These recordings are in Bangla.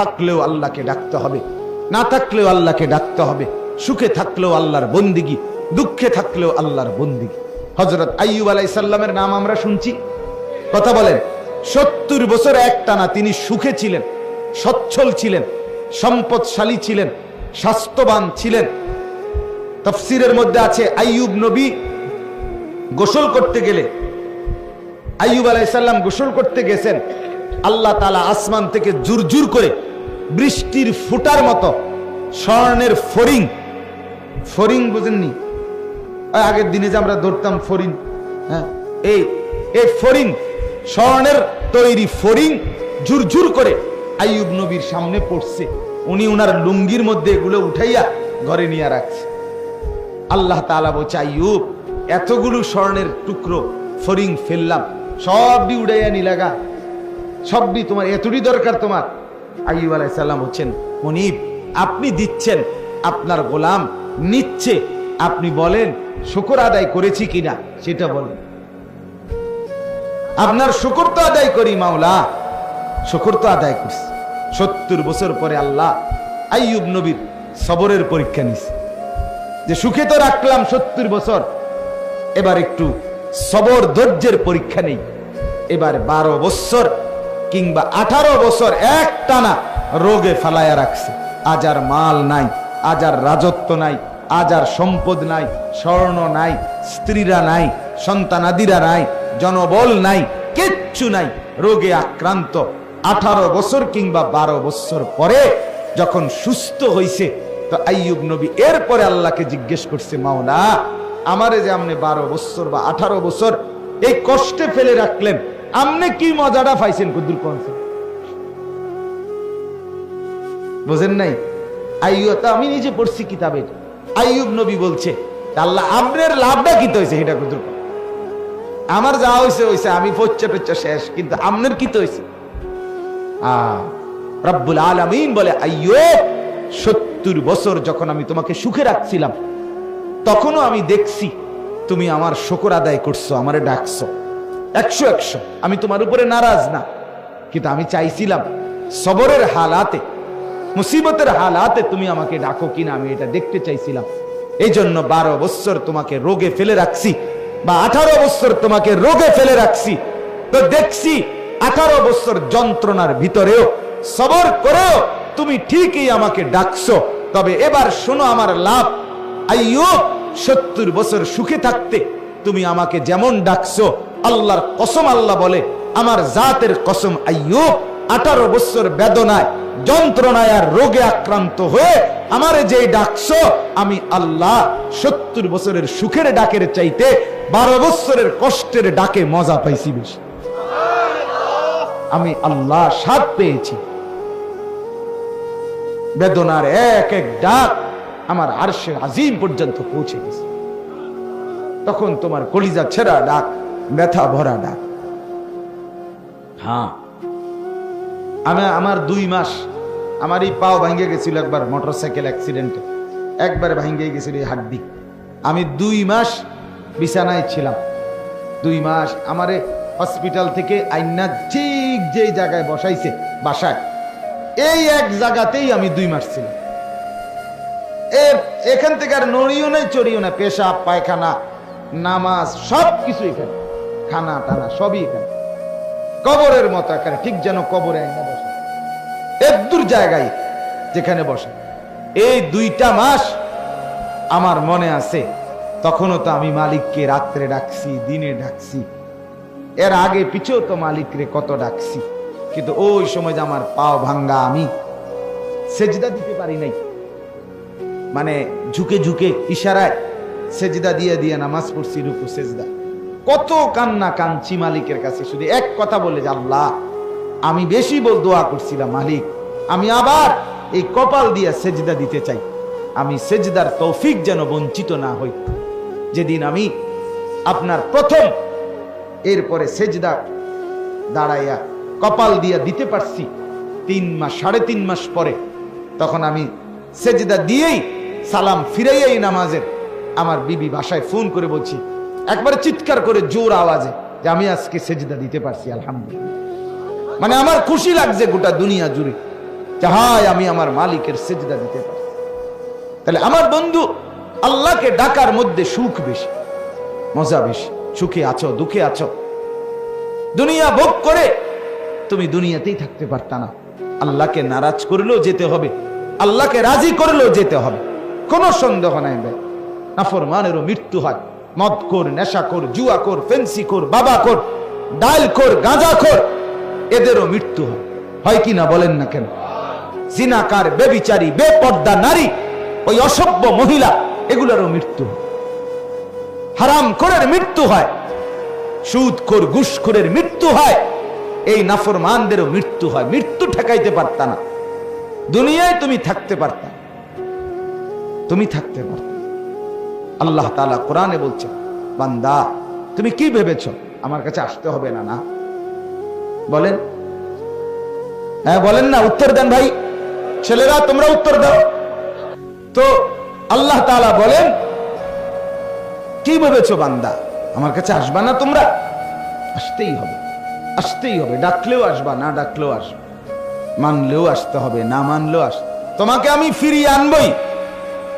থাকলেও আল্লাহকে ডাকতে হবে, না থাকলেও আল্লাহকে ডাকতে হবে, সুখে থাকলেও আল্লাহর বন্দিগি, দুঃখে থাকলেও আল্লাহর বন্দিগি। হজরত আইয়ুব আলাইসাল্লামের নাম আমরা শুনছি। কথা বলেন, সত্তর বছর একটানা তিনি সুখে ছিলেন, সচ্ছল ছিলেন, সম্পদশালী ছিলেন, স্বাস্থ্যবান ছিলেন। তফসিরের মধ্যে আছে, আইয়ুব নবী গোসল করতে গেলে, আইয়ুব আলাইসাল্লাম গোসল করতে গেছেন, আল্লাহ তালা আসমান থেকে জুরজুর করে বৃষ্টির ফুটার মতো, স্বর্ণের ফরিং ফরিং বুঝেননি? আগের দিনে যে আমরা ধরতাম ফরিং হ্যাঁ? এই এই ফরিং স্বর্ণের তৈরি ফরিং ঝুরঝুর করে আইয়ুব নবীর সামনে পড়ছে। উনি উনার লুঙ্গির মধ্যে এগুলো উঠাইয়া ঘরে নিয়ে রাখছে। আল্লাহ তালা বলছে, আইয়ুব, এতগুলো স্বর্ণের টুকরো ফরিং ফেললাম, সবই উড়াইয়া নিলাগা সবই তোমার, এতটি দরকার তোমার। আইয়ুব আলাইসাল্লাম হচ্ছেন মনিব। আপনি দিচ্ছেন, আপনার গোলাম নিচ্ছে। আপনি বলেন, শুকর আদায় করেছি কিনা? সেটা বলেন। আপনার শুকর তো আদায় করি মাওলা। শুকর তো আদায় করছি। সত্তর বছর পরে আল্লাহ আইয়ুব নবীর সবরের পরীক্ষা নিছে। যে সুখে তো রাখলাম সত্তর বছর। এবার একটু সবর ধৈর্যের পরীক্ষা নেই। এবার বারো বছর কিংবা আঠারো বছর এক টানা রোগে ফালায়া রাখছে। আজ আর মাল নাই, আজ আর রাজত্ব নাই, আজ আর সম্পদ নাই, স্বর্ণ নাই, স্ত্রীরা নাই, সন্তানাদিরা নাই, জনবল নাই, কিচ্ছু নাই। রোগে আক্রান্ত আঠারো বছর কিংবা বারো বছর পরে যখন সুস্থ হইছে, তো আইয়ুব নবী এরপরে আল্লাহকে জিজ্ঞেস করছে, মাওলা, আমারে যে আপনি বারো বছর বা আঠারো বছর এই কষ্টে ফেলে রাখলেন আপনি কি মজাটা পাইছেন কুদ্দুর কনসেন বুঝেন নাই? আইয়ুব, তো আমি নিজে পড়ছি কিতাবের। আইয়ুব নবী বলছে, আল্লাহ আপনার লাভটা কি হয়েছে এটা আমার যা হয়েছে হয়েছে আমি পচ্চা টচ্চা শেষ, কিন্তু আপনার কি তো হয়েছে রব্বুল আলামিন বলে, আইয়ুব, সত্তর বছর যখন আমি তোমাকে সুখে রাখছিলাম, তখনও আমি দেখছি তুমি আমার শকর আদায় করছ, আমারে ডাকছো। একশো একশো। আমি তোমার উপরে নারাজ না। কিন্তু আমি চাইছিলাম সবরের হালাতে, মুসিবতের হালাতে তুমি আমাকে ডাকো কিনা আমি এটা দেখতে চাইছিলাম। এই জন্য বারো বছর তোমাকে রোগে ফেলে রাখছি বা আঠারো বছর তোমাকে রোগে ফেলে রাখছি। তো দেখছি আঠারো বছর যন্ত্রণার ভিতরেও সবর করেও তুমি ঠিকই আমাকে ডাকছো। তবে এবার শোনো আমার লাভ। আইয়ো, সত্তর বছর সুখে থাকতে তুমি আমাকে যেমন ডাকছো আল্লাহর কসম আল্লাহ বলে, আমার জাতের কসম আইয়ুব, আঠারো বছর বেদনায়, যন্ত্রণায় আর রোগে আক্রান্ত হয়ে আমারে যেই ডাকছো, আমি আল্লাহ সত্তর বছরের সুখের ডাকের চাইতে বারো বছরের কষ্টের ডাকে মজা পাইছি বেশি। আমি আল্লাহ স্বাদ পেয়েছি। বেদনার এক এক ডাক আমার আরশের আজিম পর্যন্ত পৌঁছে গেছে। তখন তোমার কলিজা ছেঁড়া ডাক ব্যথা ভরা ডাক হ্যাঁ। আমি আমার দুই মাস আমার এই পাও ভাঙ্গে গেছিল একবার মোটর সাইকেল অ্যাক্সিডেন্টে একবার ভাঙ্গে গেছিল এই হাড্ডি। আমি দুই মাস বিছানায় ছিলাম। দুই মাস আমারে হসপিটাল থেকে আইনা ঠিক যেই জায়গায় বসাইছে, বাসায়। এই এক জায়গাতেই আমি দুই মাস ছিলাম। এর এখান থেকে আর নড়িও নাই, চড়িও না পেশাব, পায়খানা, নামাজ সব কিছু এখানে। খানা টানা সবই এখানে। কবরের মতো এখানে, ঠিক যেন কবরে আইনা বসে। একদূর জায়গায় যেখানে বসে। এই দুইটা মাস আমার মনে আছে, তখনও তো আমি মালিককে রাত্রে ডাকছি, দিনে ডাকছি। এর আগে পিছেও তো মালিকরে কত ডাকছি, কিন্তু ওই সময় যে আমার পাও ভাঙ্গা আমি, সেজদা দিতে পারি নাই। মানে ঝুঁকে ঝুঁকে ইশারায় সেজদা দিয়ে দিয়ে নামাজ পড়ছি, রুকু, সেজদা। কত কান্না কাঞ্চি মালিকের কাছে, শুধু এক কথা বলে যে, আল্লাহ, আমি বেশি বল দোয়া করছিলাম মালিক, আমি আবার এই কপাল দিয়ে সেজদা দিতে চাই। আমি সেজদার তৌফিক যেন বঞ্চিত না হই। যেদিন আমি আপনার প্রথম এরপরে সেজদা দাঁড়াইয়া কপাল দিয়া দিতে পারছি, তিন মাস, সাড়ে তিন মাস পরে, তখন আমি সেজদা দিয়েই সালাম ফিরাইয়াই নামাজের, আমার বিবি বাসায় ফোন করে বলছি একবারে চিৎকার করে জোর আওয়াজে যে আমি আজকে সেজদা দিতে পারছি, আলহামদুলিল্লাহ। মানে আমার খুশি লাগছে গোটা দুনিয়া জুড়ে চাহায় আমি আমার মালিকের সেজদা দিতে পারি তাহলে আমার বন্ধু আল্লাহকে ডাকার মধ্যে সুখ বেশি, মজা বেশি, সুখে আছো, দুঃখে আছো। দুনিয়া ভোগ করে তুমি দুনিয়াতেই থাকতে পারতা না। আল্লাহকে নারাজ করলেও যেতে হবে, আল্লাহকে রাজি করলেও যেতে হবে। কোনো সন্দেহ নাই ভাই। নাফরমানেরও মৃত্যু হয়। মদ কর নেশা কর জুয়া কর ফেন্সি কর বাবা কর ডাল কর গাঁজা কর এদেরও মৃত্যু হয়। কি না বলেন না কেন? জিনাকার, বেবিচারী, বেপর্দা নারী, ওই অসভ্য মহিলা, এগুলোরও মৃত্যু হারাম করের মৃত্যু হয় সুদ কর ঘুষখোরের মৃত্যু হয়, এই নাফরমানদেরও মৃত্যু হয়। মৃত্যু ঠেকাইতে পারতা না। দুনিয়ায় তুমি থাকতে পারতা তুমি থাকতে পারত আল্লাহ তালা কোরআনে বলছে, বান্দা, তুমি কি ভেবেছ? আমার কাছে আসতে হবে না না। বলেন। হ্যাঁ বলেন না, উত্তর দেন ভাই। ছেলেরা, তোমরা উত্তর দাও। তো আল্লাহ তালা বলেন, কি ভেবেছো বান্দা? আমার কাছে আসবা না তোমরা? আসতেই হবে আসতেই হবে। ডাকলেও আসবা, না ডাকলেও আসবে। মানলেও আসতে হবে, না মানলেও আস তোমাকে আমি ফিরিয়ে আনবই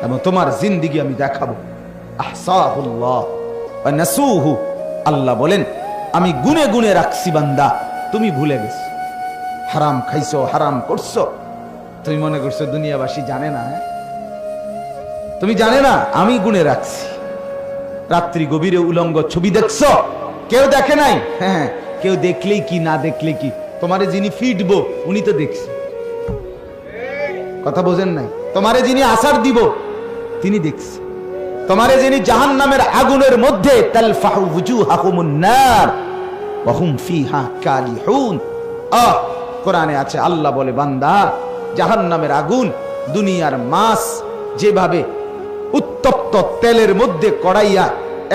এবং তোমার জিন্দিগি আমি দেখাবো। আল্লাহ বলেন, আমি গুনে গুনে রাখছি বান্দা, তুমি ভুলে গেছ। হারাম খাইছো, হারাম করছ। তুমি মনে করছ দুনিয়াবাসী জানে না হ্যাঁ? তুমি জানে না, আমি গুনে রাখছি। রাত্রি গভীরে উলঙ্গ ছবি দেখছ? কেউ দেখে নাই? হ্যাঁ কেউ দেখলেই কি, না দেখলে কি? তোমারে যিনি ফিটবো, উনি তো দেখছে। কথা বোঝেন নাই? তোমারে যিনি আসার দিব, তিনি দেখছে। তোমারে যিনি জাহান নামের আগুনের মধ্যে কোরআনে আছে, আল্লাহ বলে, বান্দা জাহান নামের আগুন দুনিয়ার যেভাবে উত্তপ্ত তেলের মধ্যে কড়াইয়া,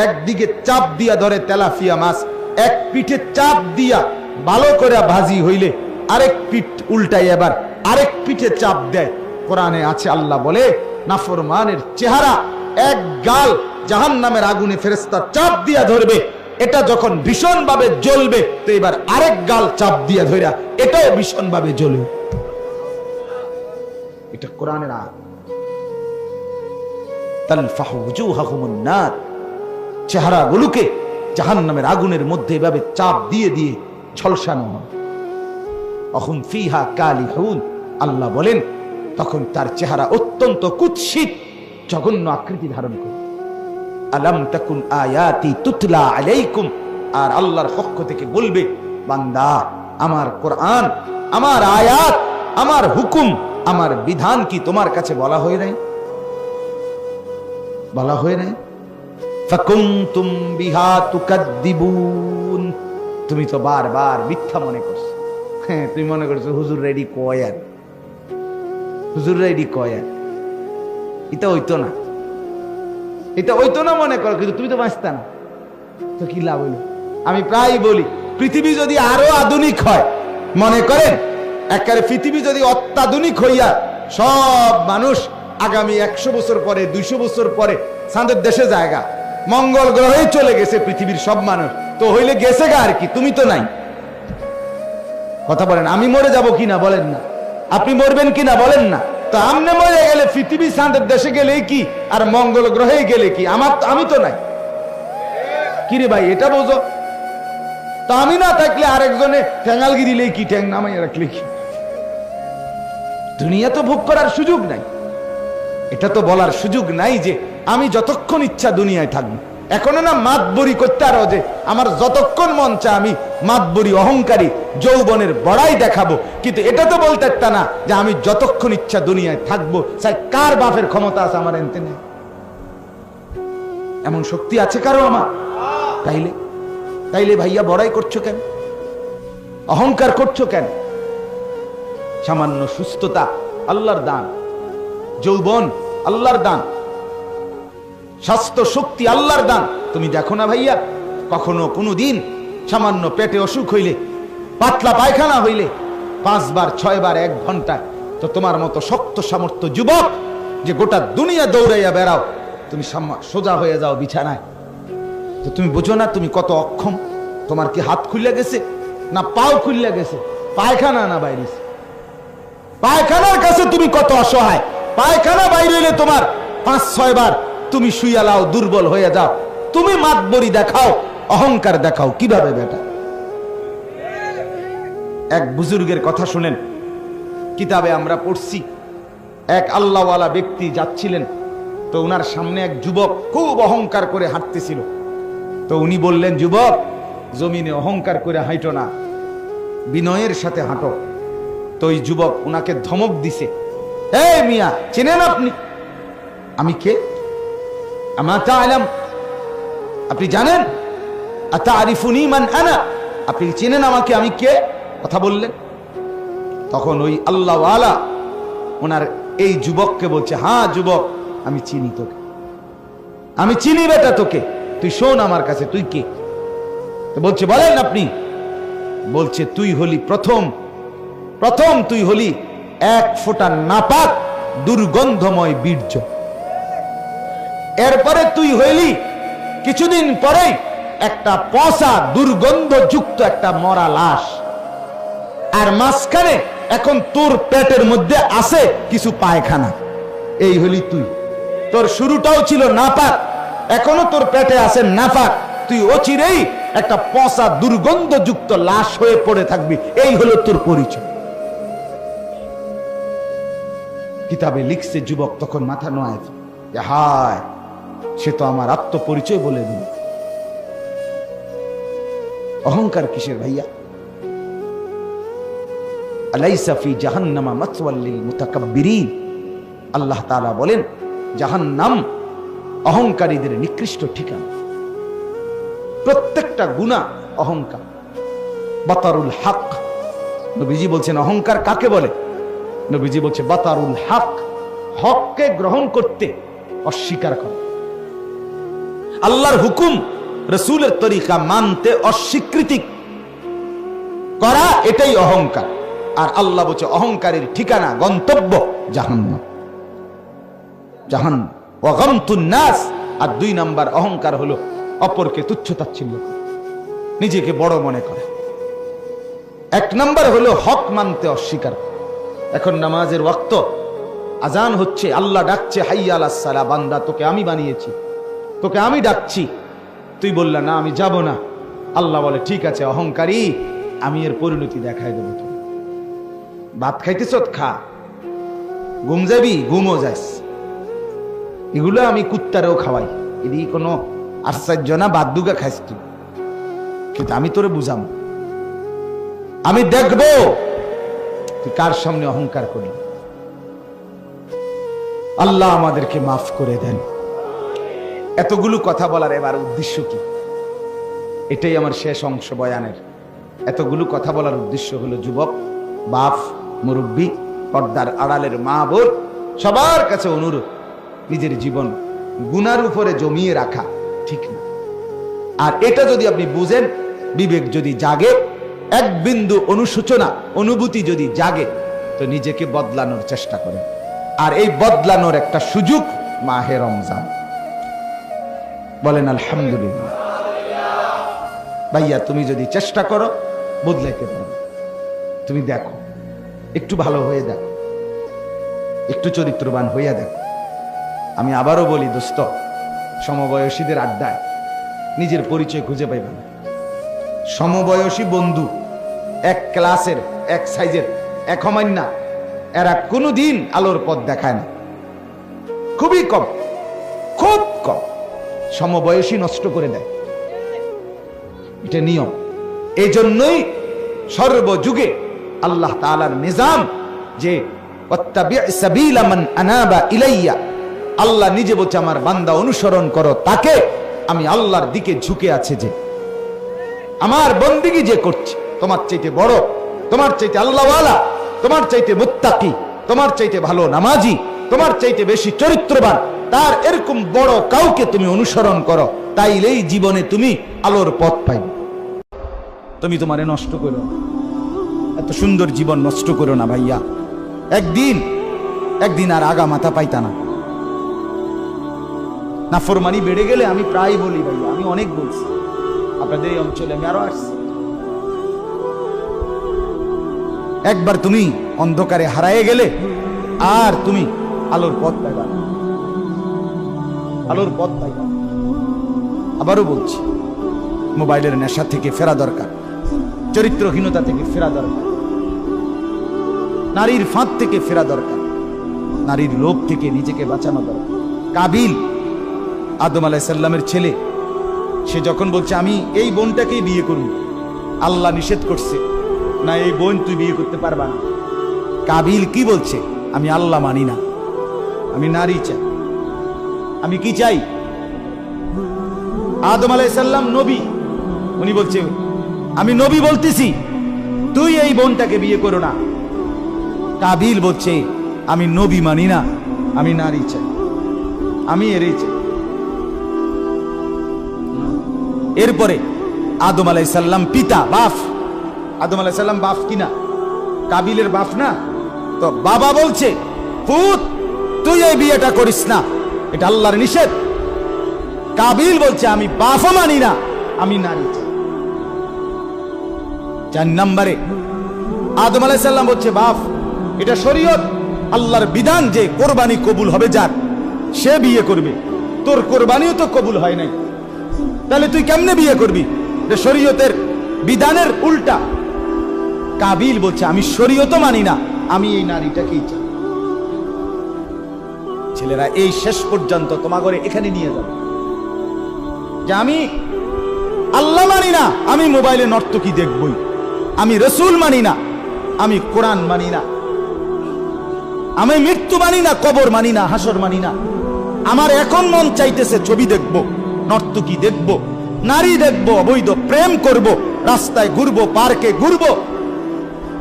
একদিকে চাপ দিয়া ধরে তেলাফিয়া মাছ, এক পিঠে চাপ দিয়া ভালো করে ভাজি হইলে আরেক পিঠ উল্টাই এবার আরেক পিঠে চাপ দেয়। কোরআনে আছে, আল্লাহ বলে, নাফরমানের চেহারা এক গাল জাহান নামের আগুনে ফেরেস্তা চাপ দিয়া ধরবে। এটা যখন ভীষণ ভাবে জ্বলবে, তো এবার আরেক গাল চাপ দিয়া ধরা এটাও ভীষণ ভাবে জ্বলবে। এটা কোরআনের কালিহুন। আল্লাহ বলেন, তখন তার চেহারা অত্যন্ত কুৎসিত। জঘন্য আকৃতি ধারণ করে। আলাম তাকুন আয়াতি তুতলা আলাইকুম। আর আল্লাহর পক্ষ থেকে বলবে, বান্দা, আমার কোরআন, আমার আয়াত, আমার হুকুম, আমার বিধান কি তোমার কাছে বলা হয়ে নাই? বলা হয়ে নাই? ফাকুনতুম বিহা তুকাদ্দিবুন। তুমি তো বারবার মিথ্যা মনে করছ। হ্যাঁ তুমি মনে করছ হুজুর রেডি কয় হুজুর রেডি কয় এটা হইতো না। এটা হইতো না মনে করো, কিন্তু তুমি তো বাঁচতা না। তো কি লাভ হইল? আমি প্রায় বলি, পৃথিবী যদি আরও আধুনিক হয়, মনে করেন একেবারে পৃথিবী যদি অত্যাধুনিক হইয়া সব মানুষ আগামী একশো বছর পরে, দুইশো বছর পরে সাঁদের দেশে জায়গা মঙ্গল গ্রহে চলে গেছে পৃথিবীর সব মানুষ, তো হইলে গেছে গা আর কি, তুমি তো নাই। কথা বলেন, আমি মরে যাব কিনা বলেন না। আপনি মরবেন কিনা বলেন না। তো আমনে মরে গেলে পৃথিবী চাঁদের দেশে গেলে কি? আর মঙ্গল গ্রহে গেলে কি? আমার আমি তো নাই। কিরে ভাই, এটা বোঝো? তা আমি না থাকলে আরেকজনে ঠ্যাঙ্গালগি দিলে কি, ঠ্যাং নামাইয়া রাখলে কি? দুনিয়া তো ভোগ করার সুযোগ নাই। এটা তো বলার সুযোগ নাই যে আমি যতক্ষণ ইচ্ছা দুনিয়ায় থাকব। এখনও না মাতবরি করতে আরও যে আমার যতক্ষণ মন চা আমি মাতবরি অহংকারী যৌবনের বড়াই দেখাবো। কিন্তু এটা তো বলতে একটা না যে আমি যতক্ষণ ইচ্ছা দুনিয়ায় থাকব, চাই কার বাপের ক্ষমতা আছে আমার এনতে নেই। এমন শক্তি আছে কারও আমার? তাইলে? তাইলে ভাইয়া বড়াই করছ কেন? অহংকার করছ কেন? সামান্য সুস্থতা আল্লাহর দান, যৌবন আল্লাহর দান স্বাস্থ্য শক্তি আল্লাহর দান। তুমি দেখো না ভাইয়া, কখনো কোনো দিন সামান্য পেটে অসুখ হইলে, পাতলা পায়খানা হইলে, পাঁচবার, ছয়বার, এক ঘন্টায় তো তোমার মতো শক্ত সামর্থ্য যুবক যে গোটা দুনিয়া দৌড়াইয়া বেড়াও, তুমি সোজা হয়ে যাও বিছানায়। তো তুমি বুঝো না তুমি কত অক্ষম, তোমার কি হাত খুললে গেছে, না পাও খুললে গেছে, পায়খানা না বাইরেছে? পায়খানার কাছে তুমি কত অসহায়, পায়খানা বাইরে এলে তোমার পাঁচ ছয় বার তুমি শুয়ালাও দুর্বল হয়ে যাও। তুমি মাতবরি দেখাও, অহংকার দেখাও। কীভাবে বেটা? এক বুজুর্গের কথা শুনেন। কিতাবে আমরা পড়ছি, এক আল্লাহওয়ালা ব্যক্তি যাচ্ছিলেন, তো উনার সামনে এক যুবক খুব অহংকার করে হাঁটতেছিল। তো উনি বললেন, যুবক, জমিনে অহংকার করে হাঁটো না, বিনয়ের সাথে হাঁটো। তো ওই যুবক উনাকে ধমক দিছে, এই মিয়া, চেনেন আপনি? আমি কে? আপনি জানেন আরিফুনি মান আনা আপনি চেনেন আমাকে আমি কে কথা বললেন তখন ওই আল্লাহ আলা ওনার এই যুবককে বলছে হ্যাঁ যুবক আমি চিনি তোকে আমি চিনি বেটা তোকে তুই শোন আমার কাছে, তুই কে? বলছে, বলেন আপনি। বলছে, তুই হলি প্রথম। প্রথম তুই হলি এক ফোঁটা নাপাক, দুর্গন্ধময় বীর্য। এরপরে তুই হইলি কিছুদিন পরে একটা পচা দুর্গন্ধযুক্ত একটা মরা লাশ। আর মাঝখানে এখন তোর পেটের মধ্যে আছে কিছু পায়খানা। এই হলি তুই। তোর শুরুটাও ছিল নাপাক, এখনও তোর পেটে আছে নাপাক। তুই অচিরেই একটা পচা দুর্গন্ধযুক্ত লাশ হয়ে পড়ে থাকবি। এই হলো তোর পরিচয়। কিতাবে লিখছে যুবক তখন মাথা নোয়ায় যে, হায় সে তো আমার আত্মপরিচয় বলে দিল। অহংকার কিসের ভাইয়া? আলাইসা ফি জাহান্নামা মুতাকাব্বিরিন। আল্লাহ বলেন, জাহান্নাম অহংকারীদের নিকৃষ্ট ঠিকানা। প্রত্যেকটা গুনাহ অহংকার। বাতারুল হক। নবীজি বলছেন, অহংকার কাকে বলে? নবীজি বলছে, বাতারুল হক। হককে গ্রহণ করতে অস্বীকার করা। আল্লাহর হুকুম রসুলের তরিকা মানতে অস্বীকৃতি করা, এটাই অহংকার। আর আল্লাহ বলছে, অহংকারের ঠিকানা, গন্তব্য জাহান্ন ওয়াগামতুন নাস। আর দুই নাম্বার, অহংকার হলো অপরকে তুচ্ছ তাচ্ছিল্য নিজেকে বড় মনে করে। এক নাম্বার হলো হক মানতে অস্বীকার এখন নামাজের ওয়াক্ত আজান হচ্ছে, আল্লাহ ডাকছে, হাইয়াল সালা বান্দা তোকে আমি বানিয়েছি। তোকে আমি ডাকছি। তুই বললা, না, আমি যাব না। আল্লাহ বলে, ঠিক আছে, অহংকারী, আমি এর পরিণতি দেখাই দেবো তোকে। ভাত খাইতেছ খা। ঘুম যাবি, ঘুমও যাস। এগুলো আমি কুত্তারেও খাওয়াই। এদিকে কোনো আশ্চর্য না বাদ দুগা খাইস তুই। কিন্তু আমি তোরে বুঝাম। আমি দেখব তুই কার সামনে অহংকার করলি আল্লাহ আমাদেরকে মাফ করে দেন। এতগুলো কথা বলার এবার উদ্দেশ্য কি? এটাই আমার শেষ অংশ বয়ানের। এতগুলো কথা বলার উদ্দেশ্য হলো যুবক, বাপ, মুরব্বী, পর্দার আড়ালের মা, বোন, সবার কাছে অনুরোধ, নিজের জীবন গুনার উপরে জমিয়ে রাখা, ঠিক না? আর এটা যদি আপনি বুঝেন, বিবেক যদি জাগে, এক বিন্দু অনুশোচনা, অনুভূতি যদি জাগে, তো নিজেকে বদলানোর চেষ্টা করেন। আর এই বদলানোর একটা সুযোগ মাহে রমজান। বলেন, আলহামদুলিল্লাহ। ভাইয়া, তুমি যদি চেষ্টা করো বদলাইতে পারো তুমি দেখো, একটু ভালো হয়ে দেখো, একটু চরিত্রবান হইয়া দেখো। আমি আবারও বলি, দোস্ত, সমবয়সীদের আড্ডায় নিজের পরিচয় খুঁজে পাইবে না। সমবয়সী বন্ধু, এক ক্লাসের, এক সাইজের, এক অমান্যা, এরা কোনোদিন আলোর পথ দেখায় না। খুবই কম। সমবয়সী নষ্ট করে দেয়। এটা নিয়ম। এই জন্যই সর্বযুগে আল্লাহ তালার নিজাম যে "ওয়াত্তাবি' সাবিলা মান আনাবা ইলাইয়া আল্লাহ নিজে বলছে, আমার বান্দা, অনুসরণ করো, তাকে আমি আল্লাহর দিকে ঝুঁকে আছে যে, আমার বন্দিগি যে করছে, তোমার চাইতে বড়, তোমার চাইতে আল্লাহওয়ালা, তোমার চাইতে মুত্তাকি, তোমার চাইতে ভালো নামাজি, তোমার চাইতে বেশি চরিত্রবান তার এরকম বড় কাউকে তুমি অনুসরণ করো, তাইলেই জীবনে তুমি আলোর পথ পাইবে। তুমি তোমারে নষ্ট করো এত সুন্দর জীবন নষ্ট করো না ভাইয়া। একদিন একদিন আর আগা মাথা পাইতা না। নাফরমানি বেড়ে গেলে আমি প্রায় বলি ভাইয়া, আমি অনেক বলছি। আপনাদের এই অঞ্চলে আমি আরও আসছি। একবার তুমি অন্ধকারে হারায়ে গেলে আর তুমি আলোর পথ পাইবা না। আলোর পথ পাইবা না। আবারও বলছি, মোবাইলের নেশা থেকে ফেরা দরকার, চরিত্রহীনতা থেকে ফেরা দরকার, নারীর ফাঁদ থেকে ফেরা দরকার, নারীর লোভ থেকে নিজেকে বাঁচানো দরকার। কাবিল আদম আলাইসাল্লামের ছেলে, সে যখন বলছে, আমি এই বোনটাকেই বিয়ে করব, আল্লাহ নিষেধ করছে, না এই বোন তুই বিয়ে করতে পারবা না। কাবিল কি বলছে? আমি আল্লাহ মানি না, আমি নারী চাই। আমি কি চাই? আদম আলাইসাল্লাম নবী। উনি বলছে, আমি নবী বলতেছি, তুই এই বোনটাকে বিয়ে করো না। কাবিল বলছে, আমি নবী মানি না, আমি নারী চাই, আমি এরই চাই। এরপরে আদম আলাইসাল্লাম পিতা বাফ আদম আলাইসাল্লাম বাফ কিনা? কাবিলের বাফ না? তো বাবা বলছে পুত তুই এই বিয়েটা করিস না। এটা আল্লাহর নিষেধ। কাবিল বলছে, আমি বাফও মানি না, আমি নারী। চার নম্বরে, আদম আলাইসাল্লাম বলছে বাপ এটা শরীয়ত। আল্লাহর বিধান যে কোরবানি কবুল হবে যার, সে বিয়ে করবে। তোর কোরবানিও তো কবুল হয় নাই। তাহলে তুই কেমনে বিয়ে করবি? শরীয়তের বিধানের উল্টা। কাবিল বলছে, আমি শরীয়ত মানি না, আমি এই নারীটাকেই চাই। ছেলেরা, এই শেষ পর্যন্ত তোমা ঘরে এখানে নিয়ে যাবে। যে আমি আল্লাহ মানি না, আমি মোবাইলে নর্তকী দেখবই। আমি রসুল মানি না, আমি কোরআন মানি না। আমি মৃত্যু মানি না, কবর মানি না, হাসর মানি না। আমার এখন মন চাইতেছে ছবি দেখব, নর্তকী দেখব, নারী দেখব, অবৈধ প্রেম করব, রাস্তায় ঘুরবো, পার্কে ঘুরবো।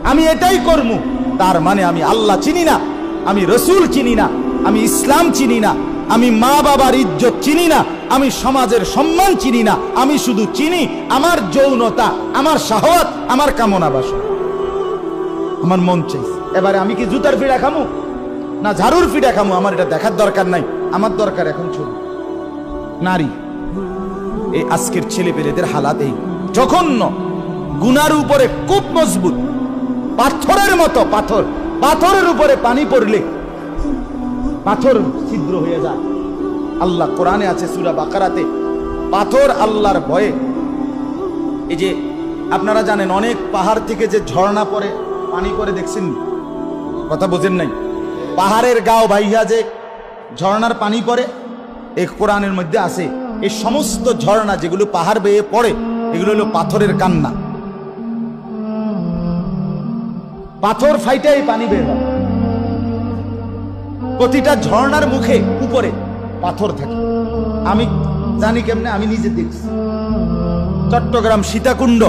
আমি এটাই করব তার মানে আমি আল্লাহ চিনি না, আমি রসুল চিনি না। আমি ইসলাম চিনি না, আমি মা বাবার ইজ্জত চিনি না, আমি সমাজের সম্মান চিনি না, আমি শুধু চিনি আমার যৌনতা, আমার সাহওয়াত আমার কামনা বাসনা। আমার মন চাইছে, এবারে আমি কি জুতার ফিডা খামু? না ঝাড়ুর ফিডা খামু? আমার এটা দেখার দরকার নাই, আমার দরকার এখন ছবি নারী, এই আজকের ছেলে পেলেদের হালাত এই। জঘন্য, গুনার উপরে খুব মজবুত, পাথরের মতো পাথর, পাথরের উপরে পানি পড়লে পাথর ছিদ্র হয়ে যায়। আল্লাহ কোরআনে আছে সুরা বাকারাতে, পাথর আল্লাহর ভয়ে। এই যে আপনারা জানেন, অনেক পাহাড় থেকে যে ঝর্ণা পড়ে, পানি পরে দেখছেন কথা বোঝেন নাই? পাহাড়ের গাও ভাইয়া যে ঝর্ণার পানি পড়ে এই কোরআনের মধ্যে আছে। এই সমস্ত ঝর্ণা যেগুলো পাহাড় বেয়ে পড়ে, এগুলো হলো পাথরের কান্না। পাথর ফাইটাই পানি বের হয় প্রতিটা ঝর্ণার মুখে উপরে পাথর থাকে। আমি জানি কেমনে, আমি নিজে দেখছি। চট্টগ্রাম সীতাকুণ্ড।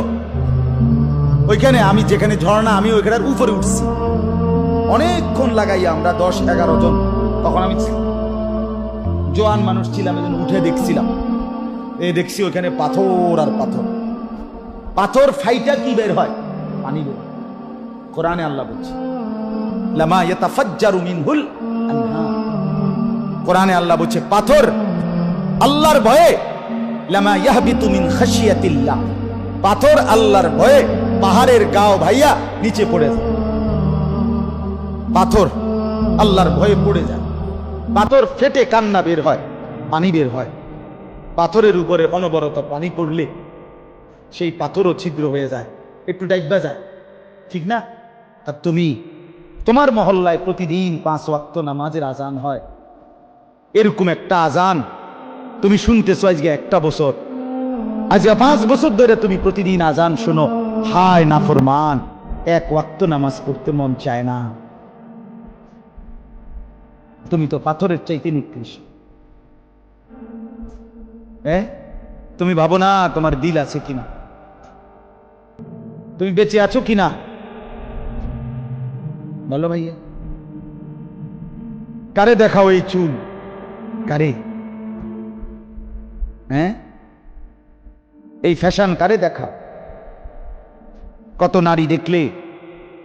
ওইখানে আমি যেখানে ঝর্ণা, আমি ওইখানের উপরে উঠছি। অনেকক্ষণ লাগাই আমরা দশ, এগারো জন তখন আমি জোয়ান মানুষ ছিলাম এজন্য উঠে দেখছিলাম। এই দেখছি ওইখানে পাথর আর পাথর। পাথর ফাইটা কি বের হয়? পানি বের। কোরআনে আল্লাহ বলছে, লামা ইয়াতাফাজ্জারু মিনহুল আনহার কোরআনে আল্লাহ বলছে, পাথর আল্লাহর ভয়ে পাথর আল্লাহর ভয়ে পাহাড়ের গাও ভাইয়া নিচে পড়ে যায়। পাথর আল্লাহর ভয়ে পড়ে যায়। পাথর ফেটে কান্না বের হয়, পানি বের হয়। পাথরের উপরে অনবরত পানি পড়লে সেই পাথরও ছিদ্র হয়ে যায়, একটু ডাইবা যায়। ঠিক না? আর তুমি তোমার মহল্লায় প্রতিদিন পাঁচ ওয়াক্ত নামাজের আজান হয়। এরকম একটা আজান তুমি শুনতেছো আজকে একটা বছর। আজকে পাঁচ বছর ধরে তুমি প্রতিদিন আজান শোনো। হায় নাফরমান, এক ওয়াক্ত নামাজ পড়তে মন চায় না। তুমি তো পাথরের চাইতে নিকৃষ্ট। এ? তুমি ভাবো না তোমার দিল আছে কিনা? তুমি বেঁচে আছো কিনা? বলো ভাইয়া। কারে দেখাও এই চুল? কারে? হ্যাঁ? এই ফ্যাশন কারে দেখা? কত নারী দেখলে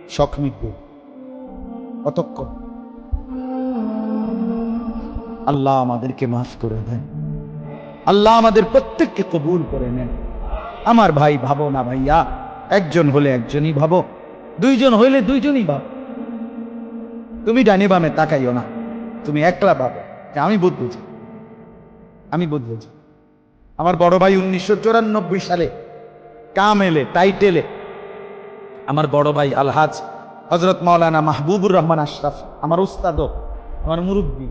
শখ মিটবে। কতক্ষণ আল্লাহ আমাদেরকে মাফ করে দেন। আল্লাহ আমাদের প্রত্যেককে কবুল করে নেন। আমার ভাই ভাবো না ভাইয়া। একজন হলে একজনই ভাবো। দুইজন হইলে দুইজনই বাপ তুমি ডানে বামে তাকাইও না। তুমি একলা পাবে আমি বোধ বুঝি। আমি বোধ বুঝি। আমার বড় ভাই উনিশশো চুরানব্বই সালে কামেলে, টাইটেলে আমার বড় ভাই আলহাজ হজরত মাওলানা মাহবুবুর রহমান আশরাফ, আমার উস্তাদ, আমার মুরব্বী।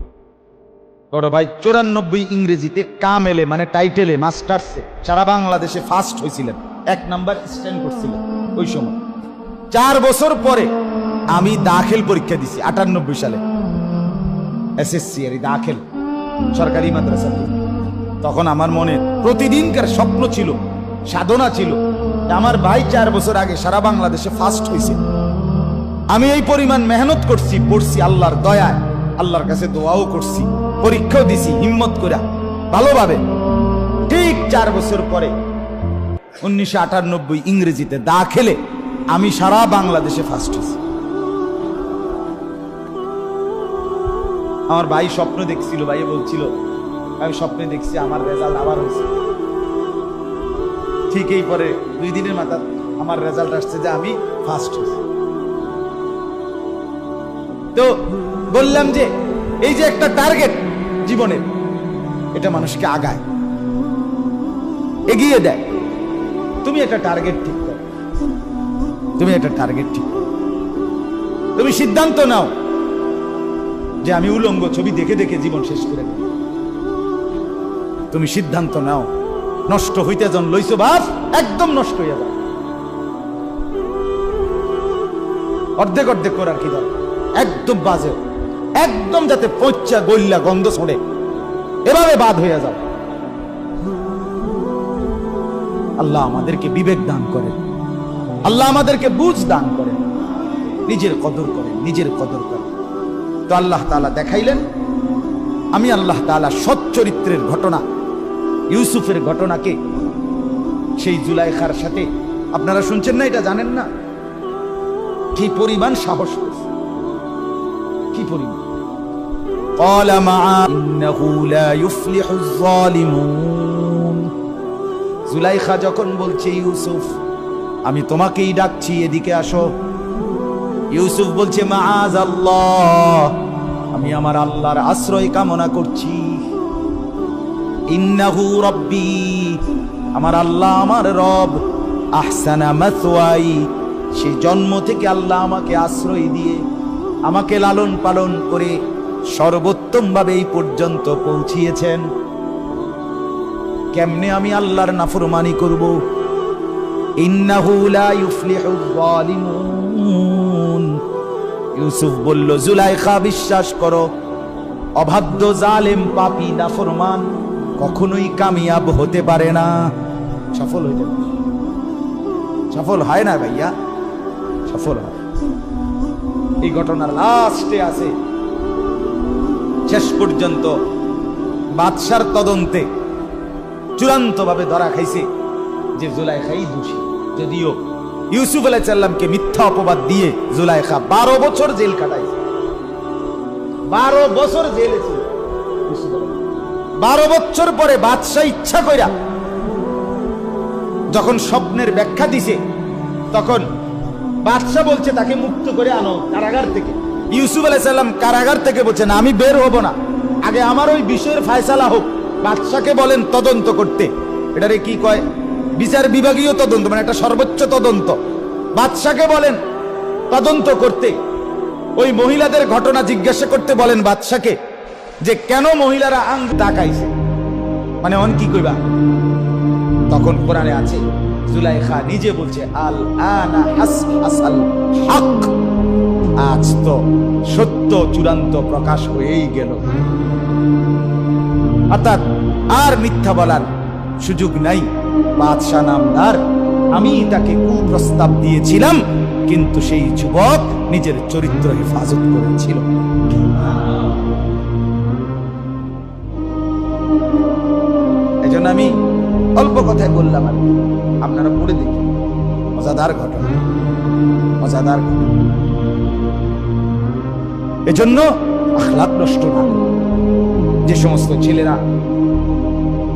বড় ভাই চুরানব্বই ইংরেজিতে কামেলে মানে টাইটেলে, মাস্টার্সে সারা বাংলাদেশে ফার্স্ট হয়েছিলেন এক নাম্বার স্ট্যান্ড করছিলেন ওই সময়। চার বছর পরে আমি দাখিল পরীক্ষা দিছি, আটানব্বই সালে। এসএসসি আর দাখিল, সরকারি মাদ্রাসা তখন আমার মনে প্রতিদিনকার স্বপ্ন ছিল, সাধনা ছিল আমার ভাই চার বছর আগে সারা বাংলাদেশে ফার্স্ট হয়েছে আমি এই পরিমাণ মেহনত করছি, পড়ছি আল্লাহর দয়ায়, আল্লাহর কাছে দোয়াও করছি, পরীক্ষাও দিছি, হিম্মত করে ভালোভাবে ঠিক চার বছর পরে উনিশশো আটানব্বই ইংরেজিতে দাখেলে আমি সারা বাংলাদেশে ফার্স্ট হয়েছি আমার ভাই স্বপ্ন দেখছিল ভাই বলছিল, আমি স্বপ্নে দেখছি, আমার রেজাল্ট আবার হয়েছে। ঠিক এই পরে দুই দিনের মাথা আমার রেজাল্ট আসছে যে আমি ফার্স্ট হয়েছি। তো বললাম যে, এই যে একটা টার্গেট জীবনের এটা মানুষকে আগায়, এগিয়ে দেয়। তুমি একটা টার্গেট ঠিক তুমি একটা টার্গেট ঠিক তুমি সিদ্ধান্ত নাও। যে আমি উলঙ্গ ছবি দেখে দেখে জীবন শেষ করে তুমি সিদ্ধান্ত নাও। নষ্ট হইতে জন লইছো বাস, একদম নষ্ট হইয়া যাও। অর্ধেক অর্ধেক করার কি দরকার? একদম বাজে। একদম যাতে পচা গল্লা গন্ধ ছড়ে এভাবে বাদ হইয়া যাও। আল্লাহ আমাদেরকে বিবেক দান করেন। আল্লাহ আমাদেরকে বুঝ দান করেন। নিজের কদর করেন, নিজের কদর করেন। তো আল্লাহ তালা দেখাইলেন। আমি আল্লাহ তালা সৎ চরিত্রের ঘটনা, ইউসুফের ঘটনাকে সেই জুলাইখার সাথে, আপনারা শুনছেন না, এটা জানেন না? কি পরিমাণ সাহস কি পরিমাণ? জুলাইখা যখন বলছে, ইউসুফ, আমি তোমাকেই ডাকছি, এদিকে আসো। ইউসুফ বলছে মাআজ আল্লাহ আমি আমার আল্লাহর আশ্রয় কামনা করছি। ইন্নাহু রব্বি, আমার আল্লাহ আমার রব। আহসানা মাথওয়াই সে জন্ম থেকে আল্লাহ আমাকে আশ্রয় দিয়ে আমাকে লালন পালন করে সর্বোত্তম ভাবে এই পর্যন্ত পৌঁছিয়েছেন। কেমনে আমি আল্লাহর নাফরমানি করব? ইন্নাহু লা ইউফলিহুজ জালিমুন। ইউসুফ বলল, জুলাইখা, বিশ্বাস করো অবাধ্য জালেম পাপী নাফরমান কখনোই কামিয়াব হতে পারে না। সফল হইতে সফল হয় না ভাইয়া? সফল হয়। এই ঘটনার লাস্টে আছে। শেষ পর্যন্ত বাদশার তদন্তে চূড়ান্তভাবে ধরা খাইছে যে জুলাইখাই দোষী। যদিও ইউসুফ আলাইসাল্লামকে মিথ্যা অপবাদ দিয়ে জুলাইখা বারো বছর জেল কাটাইছে বারো বছর জেলে। বারো বছর পরে বাদশাহ ইচ্ছা কইরা যখন স্বপ্নের ব্যাখ্যা দিছে, তখন বাদশাহ বলছে, তাকে মুক্ত করে আনো কারাগার থেকে। ইউসুফ আলাইসাল্লাম কারাগার থেকে বলছেন আমি বের হব না। আগে আমার ওই বিষয়ের ফায়সালা হোক। বাদশাকে বলেন, তদন্ত করতে। এটারে কি কয়? বিচার বিভাগীয় তদন্ত মানে একটা সর্বোচ্চ তদন্ত। বাদশাকে বলেন, তদন্ত করতে। ওই মহিলাদের ঘটনা জিজ্ঞাসা করতে বলেন বাদশাকে যে, কেন মহিলারা আং তাকাইছে? মানে অন কি কইবা? তখন কোরআনে আছে, জুলাইখা নিজে বলছে, আল আনা হাস, হাসাল হক। আজ তো সত্য চূড়ান্ত প্রকাশ হয়েই গেল। অর্থাৎ আর মিথ্যা বলার সুযোগ নাই। বাদশাহ নামদার আমি তাকে কুপ্রস্তাব দিয়েছিলাম, কিন্তু সেই যুবক নিজের চরিত্র হেফাজত করেছিল। এজন্য আমি অল্প কথায় বললাম আর। আপনারা পড়ে দেখি। মজাদার ঘটনা। মজাদার ঘটনা। এজন্য আখলাক নষ্ট না যে সমস্ত ছেলেরা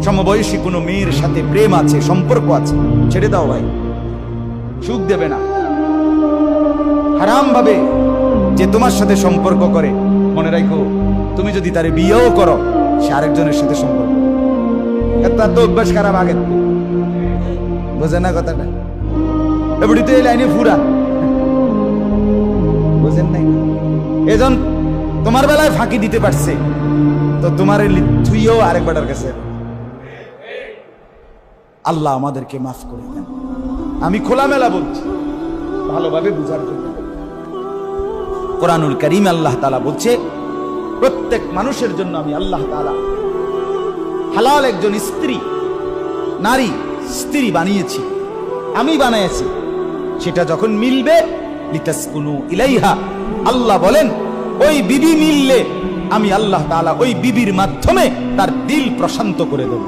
সমবয়সী কোনো মেয়ের সাথে প্রেম আছে, সম্পর্ক আছে, ছেড়ে দাও ভাই। সুখ দেবে না। হারাম ভাবে যে তোমার সাথে সম্পর্ক করে, মনে রাখো, তুমি যদি তারে বিয়েও করো, সে আরেকজনের সাথে সম্পর্ক। তার তো অভ্যাস খারাপ আগে বোঝে না কথাটা? এবারে তো এই লাইনে ফুরা। বুঝেন নাই? এজন তোমার বেলায় ফাঁকি দিতে পারছে, তো তোমার থুইও আরেক বেটার কাছে আল্লাহ আমাদেরকে মাফ করে দেন। আমি খোলামেলা বলছি, ভালোভাবে বুঝার জন্য। কোরআনুল করিম আল্লাহ তালা বলছে, প্রত্যেক মানুষের জন্য আমি আল্লাহ তালা হালাল একজন স্ত্রী, নারী স্ত্রী বানিয়েছি, আমি বানিয়েছি সেটা যখন মিলবে ইলাইহা, আল্লাহ বলেন, ওই বিবি মিললে আমি আল্লাহ তাআলা ওই বিবির মাধ্যমে তার দিল প্রশান্ত করে দেব।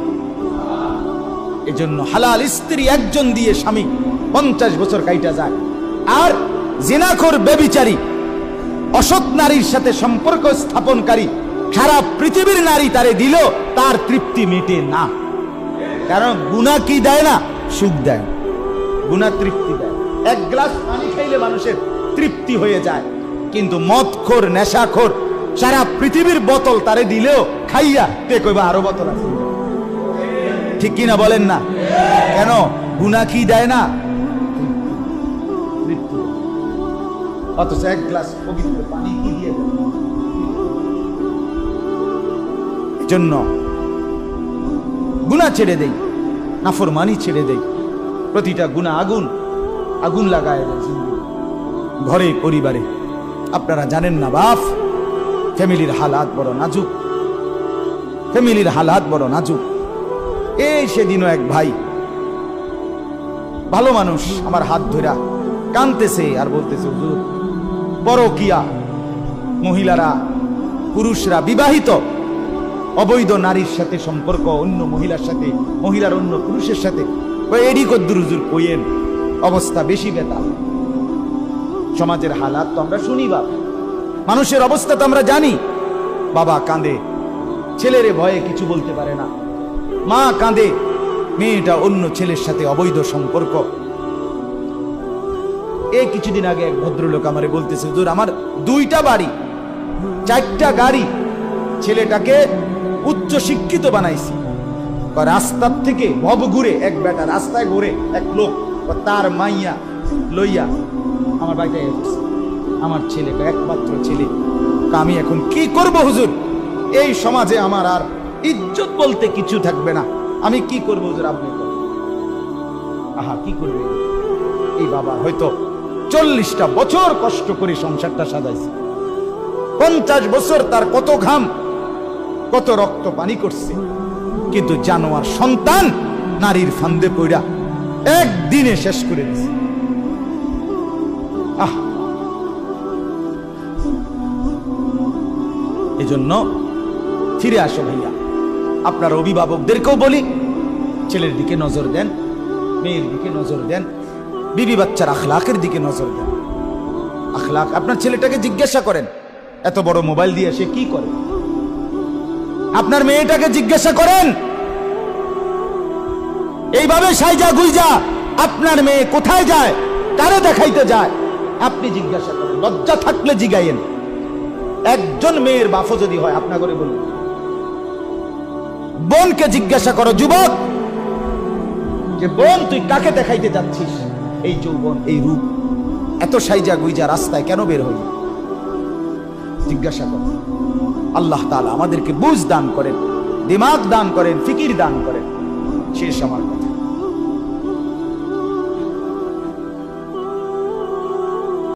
এজন্য হালাল স্ত্রী একজন দিয়ে স্বামী পঞ্চাশ বছর কাইটা যায়। আর জিনাখোর বেবিচারী অসৎ নারীর সাথে সম্পর্ক স্থাপনকারী সারা পৃথিবীর নারী তারে দিল তার তৃপ্তি মেটে না। কারণ গুণা কি দেয় না? সুখ দেয়। গুণা তৃপ্তি দেয়। এক গ্লাস পানি খাইলে মানুষের তৃপ্তি হয়ে যায়। কিন্তু মদখোর, নেশাখোর, সারা পৃথিবীর বোতল তারে দিলেও খাইয়া তে কইবা আরও বোতল আছে। ঠিক কিনা বলেন না? কেন? গুণা কি দেয় না? অথচ এক গ্লাস পানি জন্য গুণা ছেড়ে দেই, নাফরমানি ছেড়ে দেই। প্রতিটা গুণা আগুন আগুন লাগায় দেয় ঘরে, পরিবারে। আপনারা জানেন না বাপ? ফ্যামিলির হালাত বড় নাজুক। ফ্যামিলির হালাত বড় নাজুক। এই সেদিনও এক ভাই। ভালো মানুষ, আমার হাত ধরা কানতেছে আর বলতেছে, হুজুর, পরকিয়া, মহিলারা, পুরুষরা বিবাহিত। অবৈধ নারীর সাথে সম্পর্ক, অন্য মহিলার সাথে, মহিলার অন্য পুরুষের সাথে। এডি কদ্দুর হুজুর, কইয়েন, অবস্থা বেশি বেতাল সমাজের হালাত তো আমরা শুনি বাবা মানুষের অবস্থা তো আমরা জানি। বাবা কাঁদে, ছেলেরে ভয়ে কিছু বলতে পারে না। মা কাঁদে। মেয়েটা অন্য ছেলের সাথে অবৈধ সম্পর্ক। এই কিছুদিন আগে এক ভদ্রলোক আমারে বলতেছে, হুজুর, আমার দুইটা বাড়ি, চারটা গাড়ি, ছেলেটাকে উচ্চ শিক্ষিত বানাইছি। রাস্তার থেকে ভব ঘুরে এক বেটা রাস্তায় ঘুরে এক লোক তার মাইয়া লইয়া আমার বাড়িতে আমার ছেলে একমাত্র ছেলে। আমি এখন কি করব, হুজুর? এই সমাজে আমার আর ইজ্জত বলতে কিছু থাকবে না। আমি কি করব হুজুর আপনি? আহা, কি করবে? এই বাবা হয়তো চল্লিশটা বছর কষ্ট করে সংসারটা সাজাইছে। পঞ্চাশ বছর তার কত ঘাম, কত রক্ত পানি করছে। কিন্তু জানোয়ার সন্তান নারীর ফান্দে পইরা একদিনে শেষ করে দিছে। আহ! এজন্য ফিরে আসো ভাইয়া। আপনার অভিভাবকদেরকেও বলি, ছেলের দিকে নজর দেন, মেয়ের দিকে নজর দেন, বিবি বাচ্চার আখলাকের দিকে নজর দেন। আখলাক আপনার ছেলেটাকে জিজ্ঞাসা করেন, এত বড় মোবাইল দিয়ে সে কি করে? আপনার মেয়েটাকে জিজ্ঞাসা করেন, এইভাবে সাইজা গুইজা, আপনার মেয়ে কোথায় যায়? কারে দেখাইতে যায়? আপনি জিজ্ঞাসা করেন, লজ্জা থাকলে জিগাইয়েন। একজন মেয়ের বাফও যদি হয় আপনা করে বলুন। বোনকে জিজ্ঞাসা করো, যুবক, যে বোন, তুই কাকে দেখাইতে যাচ্ছিস? এই যৌবন, এই রূপ, এত সাইজা গুইজা রাস্তায় কেন বের হই জিজ্ঞাসা করো। আল্লাহ তাআলা আমাদেরকে বুঝ দান করেন, দিমাগ দান করেন, ফিকির দান করেন। শেষ আমার কথা।